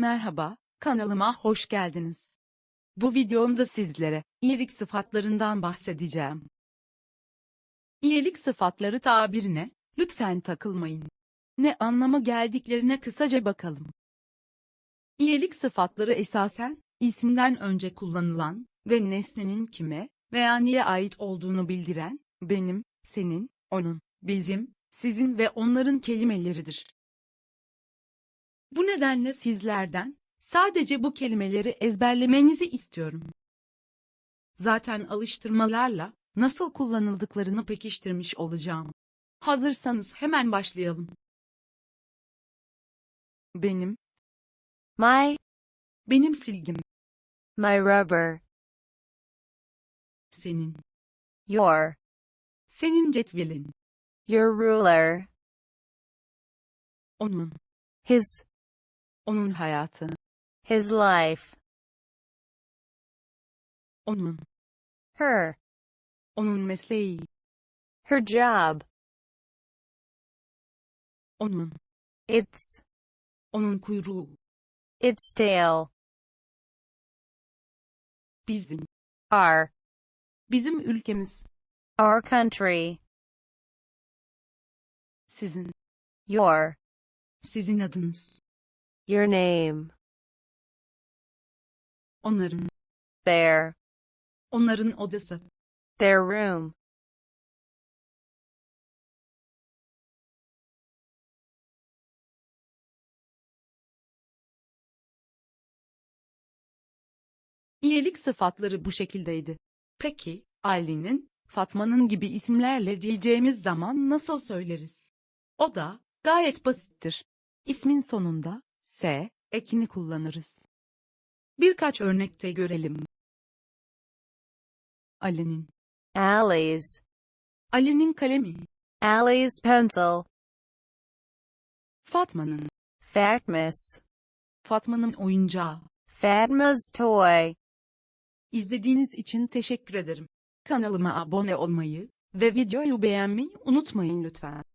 Merhaba, kanalıma hoş geldiniz. Bu videomda sizlere iyilik sıfatlarından bahsedeceğim. İyilik sıfatları tabirine lütfen takılmayın. Ne anlama geldiklerine kısaca bakalım. İyilik sıfatları esasen isimden önce kullanılan ve nesnenin kime veya niye ait olduğunu bildiren benim, senin, onun, bizim, sizin ve onların kelimeleridir. Bu nedenle sizlerden sadece bu kelimeleri ezberlemenizi istiyorum. Zaten alıştırmalarla nasıl kullanıldıklarını pekiştirmiş olacağım. Hazırsanız hemen başlayalım. Benim, My, benim silgim, my rubber, senin, your, senin cetvelin, your ruler, onun, his, onun hayatı, his life, onun, her, onun mesleği, her job, onun, its, onun kuyruğu, its tail, bizim, our, bizim ülkemiz, our country, sizin, your, sizin adınız, your name, onların, their, onların odası, their room, İyilik sıfatları bu şekildeydi. Peki, Ali'nin, Fatma'nın gibi isimlerle diyeceğimiz zaman nasıl söyleriz? O da, gayet basittir. İsmin sonunda, S, ekini kullanırız. Birkaç örnekte görelim. Ali'nin, Ali's, Ali'nin kalemi, Ali's pencil, Fatma'nın, Fatmas, Fatma'nın oyuncağı. Fatma's toy. İzlediğiniz için teşekkür ederim. Kanalıma abone olmayı ve videoyu beğenmeyi unutmayın lütfen.